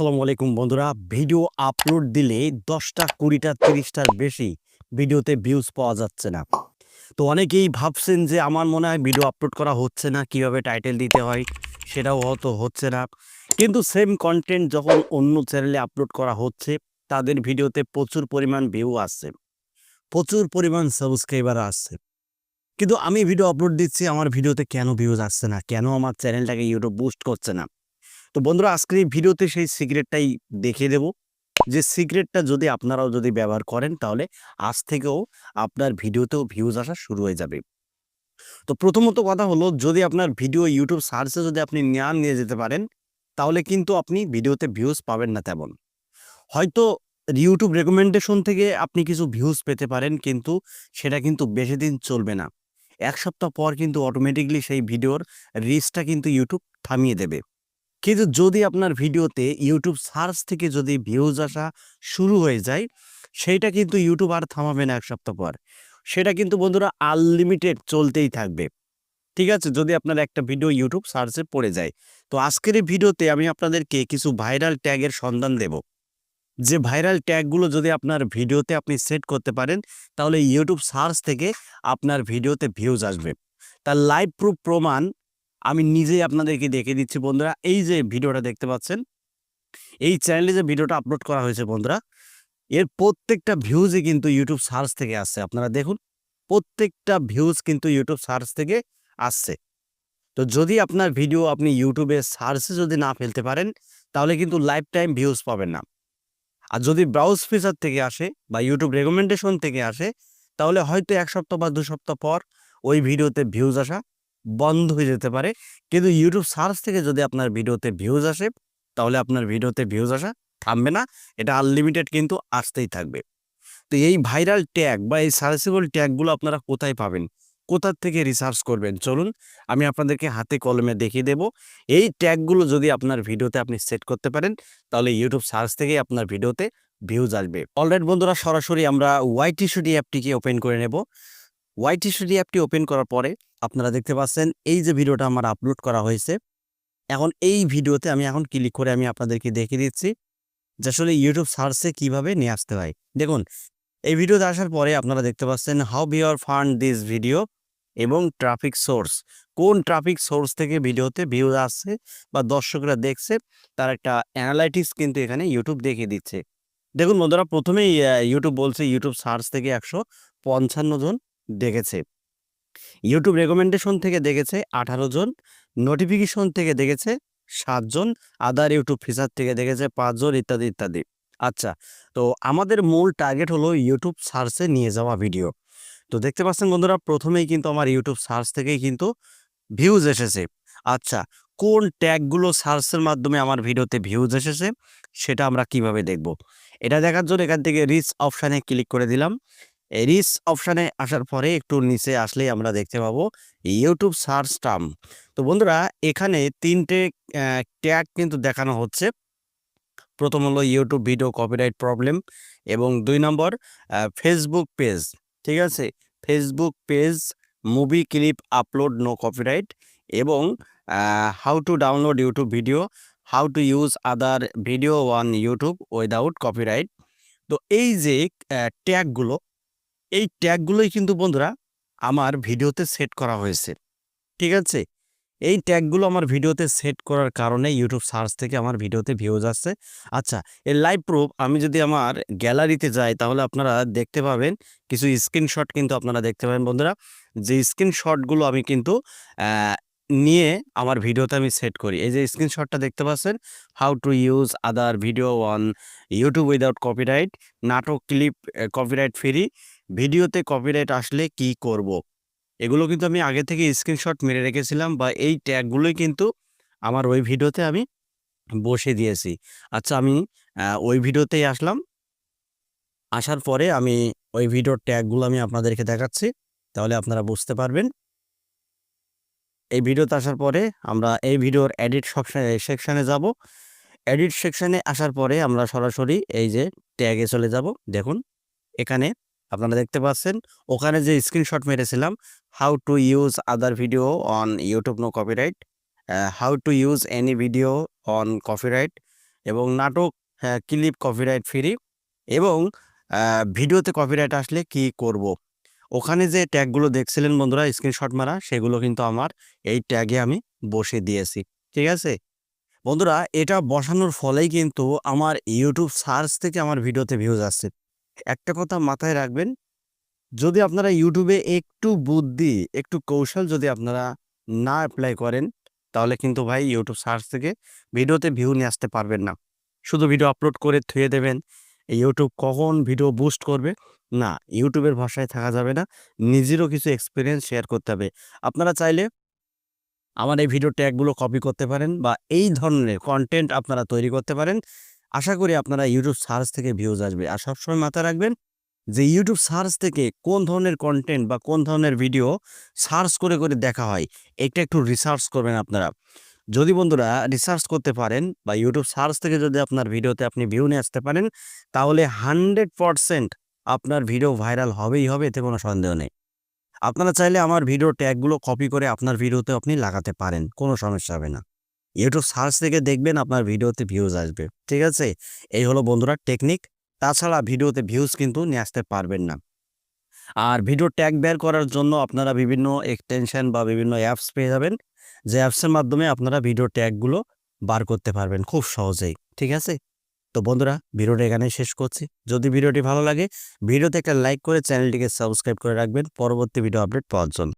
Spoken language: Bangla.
আসসালামু আলাইকুম বন্ধুরা। ভিডিও আপলোড দিলে দশটা, কুড়িটা, তিরিশটার বেশি ভিডিওতে ভিউজ পাওয়া যাচ্ছে না। তো অনেকেই ভাবছেন যে আমার মনে হয় ভিডিও আপলোড করা হচ্ছে না, কীভাবে টাইটেল দিতে হয় সেটাও হয়তো হচ্ছে না। কিন্তু সেম কন্টেন্ট যখন অন্য চ্যানেলে আপলোড করা হচ্ছে, তাদের ভিডিওতে প্রচুর পরিমাণ ভিউ আসছে। প্রচুর পরিমাণ সাবস্ক্রাইবার আসছে। কিন্তু আমি ভিডিও আপলোড দিচ্ছি, আমার ভিডিওতে কেন ভিউজ আসছে না? কেন আমার চ্যানেলটাকে ইউটিউব বুস্ট করছে না? তো বন্ধুরা, আজকের এই ভিডিওতে সেই সিক্রেটটাই দেখিয়ে দেব। যে সিক্রেটটা যদি আপনারাও যদি ব্যবহার করেন, তাহলে আজ থেকেও আপনার ভিডিওতেও ভিউজ আসা শুরু হয়ে যাবে। তো প্রথমত কথা হলো, যদি আপনার ভিডিও ইউটিউব সার্চে যদি আপনি নেওয়া নিয়ে যেতে পারেন, তাহলে কিন্তু আপনি ভিডিওতে ভিউজ পাবেন না তেমন। হয়তো ইউটিউব রেকমেন্ডেশন থেকে আপনি কিছু ভিউজ পেতে পারেন, কিন্তু সেটা কিন্তু বেশি দিন চলবে না। এক সপ্তাহ পর কিন্তু অটোমেটিকলি সেই ভিডিওর রিচটা কিন্তু ইউটিউব থামিয়ে দেবে। কিন্তু যদি আপনার ভিডিওতে ইউটিউব সার্চ থেকে যদি ভিউজ আসা শুরু হয়ে যায় সেইটা কিন্তু ইউটিউব আর থামাবে না এক সপ্তাহ পর। সেটা কিন্তু বন্ধুরা আনলিমিটেড চলতেই থাকবে। ঠিক আছে? যদি আপনার একটা ভিডিও ইউটিউব সার্চে পড়ে যায়। তো আজকের এই ভিডিওতে আমি আপনাদেরকে কিছু ভাইরাল ট্যাগের সন্ধান দেব। যে ভাইরাল ট্যাগগুলো যদি আপনার ভিডিওতে আপনি সেট করতে পারেন, তাহলে ইউটিউব সার্চ থেকে আপনার ভিডিওতে ভিউজ আসবে। তার লাইভ প্রুফ প্রমাণ আমি নিজেই আপনাদেরকে দেখে দিচ্ছি বন্ধুরা। এই যে ভিডিওটা দেখতে পাচ্ছেন, এই চ্যানেলে যে ভিডিওটা আপলোড করা হয়েছে বন্ধুরা, এর প্রত্যেকটা ভিউজই কিন্তু ইউটিউব সার্চ থেকে আসছে। আপনারা দেখুন, প্রত্যেকটা ভিউজ কিন্তু ইউটিউব সার্চ থেকে আসছে। তো যদি আপনার ভিডিও আপনি ইউটিউবে সার্চে যদি না ফেলতে পারেন, তাহলে কিন্তু লাইফ টাইম ভিউজ পাবেন না। আর যদি ব্রাউজ ফিচার থেকে আসে বা ইউটিউব রেকমেন্ডেশন থেকে আসে, তাহলে হয়তো এক সপ্তাহ বা দু সপ্তাহ পর ওই ভিডিওতে ভিউজ আসা বন্ধ হয়ে যেতে পারে। কিন্তু ইউটিউব সার্চ থেকে যদি আপনার ভিডিওতে ভিউজ আসে, তাহলে আপনার ভিডিওতে ভিউজ আসা থামবে না। এটা আনলিমিটেড কিন্তু আসতেই থাকবে। তো এই ভাইরাল ট্যাগ বা এই সার্চেবল ট্যাগগুলো আপনারা কোথায় পাবেন? কোথার থেকে রিসার্চ করবেন? চলুন, আমি আপনাদেরকে হাতে কলমে দেখিয়ে দেব। এই ট্যাগগুলো যদি আপনার ভিডিওতে আপনি সেট করতে পারেন, তাহলে ইউটিউব সার্চ থেকেই আপনার ভিডিওতে ভিউজ আসবে। অলরেড বন্ধুরা, সরাসরি আমরা ওয়াইটি স্টুডিও অ্যাপটিকে ওপেন করে নেব। ওয়াইটি স্টুডিও অ্যাপটি ওপেন করার পরে আপনারা দেখতে পাচ্ছেন এই যে ভিডিওটা আমার আপলোড করা হয়েছে। এখন এই ভিডিওতে আমি এখন ক্লিক করে আমি আপনাদেরকে দেখিয়ে দিচ্ছি যে আসলে ইউটিউব সার্চে কীভাবে নিয়ে আসতে হয়। দেখুন, এই ভিডিওতে আসার পরে আপনারা দেখতে পাচ্ছেন how viewer found this video এবং ট্রাফিক সোর্স কোন ট্রাফিক সোর্স থেকে ভিডিওতে ভিউ আসছে বা দর্শকরা দেখছে, তার একটা অ্যানালাইটিক্স কিন্তু এখানে ইউটিউব দেখিয়ে দিচ্ছে। দেখুন বন্ধুরা, প্রথমেই ইউটিউব বলছে ইউটিউব সার্চ থেকে একশো পঞ্চান্ন জন দেখেছে। ইউটিউব রেকমেন্ডেশন থেকে দেখেছে আঠারো জন নোটিফিকেশন থেকে দেখেছে সাতজন আদার ইউটিউব ফিচার থেকে দেখেছে পাঁচজন ইত্যাদি ইত্যাদি। আচ্ছা তো আমাদের মূল টার্গেট হলো ইউটিউব সার্চে নিয়ে যাওয়া ভিডিও তো দেখতে পাচ্ছেন বন্ধুরা, প্রথমেই কিন্তু আমার ইউটিউব সার্চ থেকেই কিন্তু ভিউজ এসেছে। আচ্ছা কোন ট্যাগগুলো সার্চের মাধ্যমে আমার ভিডিওতে ভিউজ এসেছে, সেটা আমরা কীভাবে দেখব? এটা দেখার জন্য এখান থেকে রিচ অপশানে ক্লিক করে দিলাম। রিচ অপশানে আসার পরে একটু নিচে আসলেই আমরা দেখতে পাবো ইউটিউব সার্চ টার্ম তো বন্ধুরা, এখানে তিনটে ট্যাগ কিন্তু দেখানো হচ্ছে। প্রথম হলো ইউটিউব ভিডিও কপিরাইট প্রবলেম এবং দুই নম্বর ফেসবুক পেজ ঠিক আছে? Facebook page movie clip upload no copyright এবং how to download YouTube video how to use other video on YouTube without copyright তো এই যে ট্যাগগুলো এই ট্যাগগুলোই কিন্তু বন্ধুরা আমার ভিডিওতে সেট করা হয়েছে। ঠিক আছে? এই ট্যাগগুলো আমার ভিডিওতে সেট করার কারণে ইউটিউব সার্চ থেকে আমার ভিডিওতে ভিউজ আসছে। আচ্ছা এর লাইভ প্রুফ আমি যদি আমার গ্যালারিতে যাই তাহলে আপনারা দেখতে পাবেন, কিছু স্ক্রিনশট কিন্তু আপনারা দেখতে পাবেন বন্ধুরা। যে স্ক্রিনশটগুলো আমি কিন্তু নিয়ে আমার ভিডিওতে আমি সেট করি। এই যে স্ক্রিনশটটা দেখতে পাচ্ছেন? How to use other video on YouTube without copyright নাটক ক্লিপ কপিরাইট ফ্রি ভিডিওতে কপিরাইট আসলে কি করব। এগুলো কিন্তু আমি আগে থেকে স্ক্রিনশট মেরে রেখেছিলাম বা এই ট্যাগগুলোই কিন্তু আমার ওই ভিডিওতে আমি বসে দিয়েছি। আচ্ছা আমি ওই ভিডিওতেই আসলাম। আসার পরে আমি ওই ভিডিওর ট্যাগগুলো আমি আপনাদেরকে দেখাচ্ছি, তাহলে আপনারা বুঝতে পারবেন। এই ভিডিওতে আসার পরে আমরা এই ভিডিওর এডিট সেকশানে যাব। এডিট সেকশানে আসার পরে আমরা সরাসরি এই যে ট্যাগে চলে যাব। দেখুন, এখানে আপনারা দেখতে পাচ্ছেন। ওখানে যে screenshot মেরেছিলাম how to use other video on YouTube no copyright how to use any video on copyright এবং নাটক ক্লিপ কপিরাইট ফ্রি এবং ভিডিওতে কপিরাইট আসলে কি করব। ওখানে যে ট্যাগগুলো দেখছিলেন বন্ধুরা স্ক্রিনশট মারা, সেগুলো কিন্তু আমার এই ট্যাগে আমি বসে দিয়েছি। ঠিক আছে? বন্ধুরা, এটা বসানোর ফলেই কিন্তু আমার ইউটিউব সার্চ থেকে আমার ভিডিওতে ভিউজ আসছে। একটা কথা মাথায় রাখবেন, যদি আপনারা ইউটিউবে একটু বুদ্ধি, একটু কৌশল যদি আপনারা না অ্যাপ্লাই করেন, তাহলে কিন্তু ভাই ইউটিউব সার্চ থেকে ভিডিওতে ভিউ নিয়ে আসতে পারবেন না। শুধু ভিডিও আপলোড করে থুয়ে দেবেন ইউটিউব কখন ভিডিও বুস্ট করবে? না ইউটিউবের ভাষায় থাকা যাবে না, নিজেরও কিছু এক্সপিরিয়েন্স শেয়ার করতে হবে। আপনারা চাইলে আমার এই ভিডিও ট্যাগগুলো কপি করতে পারেন বা এই ধরনের কন্টেন্ট আপনারা তৈরি করতে পারেন। আশা করি আপনারা ইউটিউব সার্চ থেকে ভিউজ আসবে। আর সবসময় মাথায় রাখবেন যে ইউটিউব সার্চ থেকে কোন ধরনের কন্টেন্ট বা কোন ধরনের ভিডিও সার্চ করে করে দেখা হয়, এটা একটু রিসার্চ করবেন আপনারা। যদি বন্ধুরা রিসার্চ করতে পারেন বা ইউটিউব সার্চ থেকে যদি আপনার ভিডিওতে আপনি ভিউ নিয়ে আসতে পারেন, তাহলে হান্ড্রেড পারসেন্ট আপনার ভিডিও ভাইরাল হবেই হবে, এতে কোনো সন্দেহ নেই। আপনারা চাইলে আমার ভিডিও ট্যাগগুলো কপি করে আপনার ভিডিওতে আপনি লাগাতে পারেন, কোনো সমস্যা হবে না। ইউটিউব সার্চ থেকে দেখবেন আপনার ভিডিওতে ভিউজ আসবে, ঠিক আছে? এই হলো বন্ধুরা টেকনিক তাছাড়া ভিডিওতে ভিউজ কিন্তু নিয়ে আসতে পারবেন না। আর ভিডিও ট্যাগ বের করার জন্য আপনারা বিভিন্ন এক্সটেনশন বা বিভিন্ন অ্যাপস পেয়ে যাবেন। যে অ্যাপসের মাধ্যমে আপনারা ভিডিও ট্যাগগুলো বার করতে পারবেন খুব সহজেই, ঠিক আছে? তো বন্ধুরা, ভিডিওটা এখানে শেষ করছি। যদি ভিডিওটি ভালো লাগে, ভিডিওতে একটা লাইক করে চ্যানেলটিকে সাবস্ক্রাইব করে রাখবেন। পরবর্তী ভিডিও আপডেট পাওয়ার জন্য।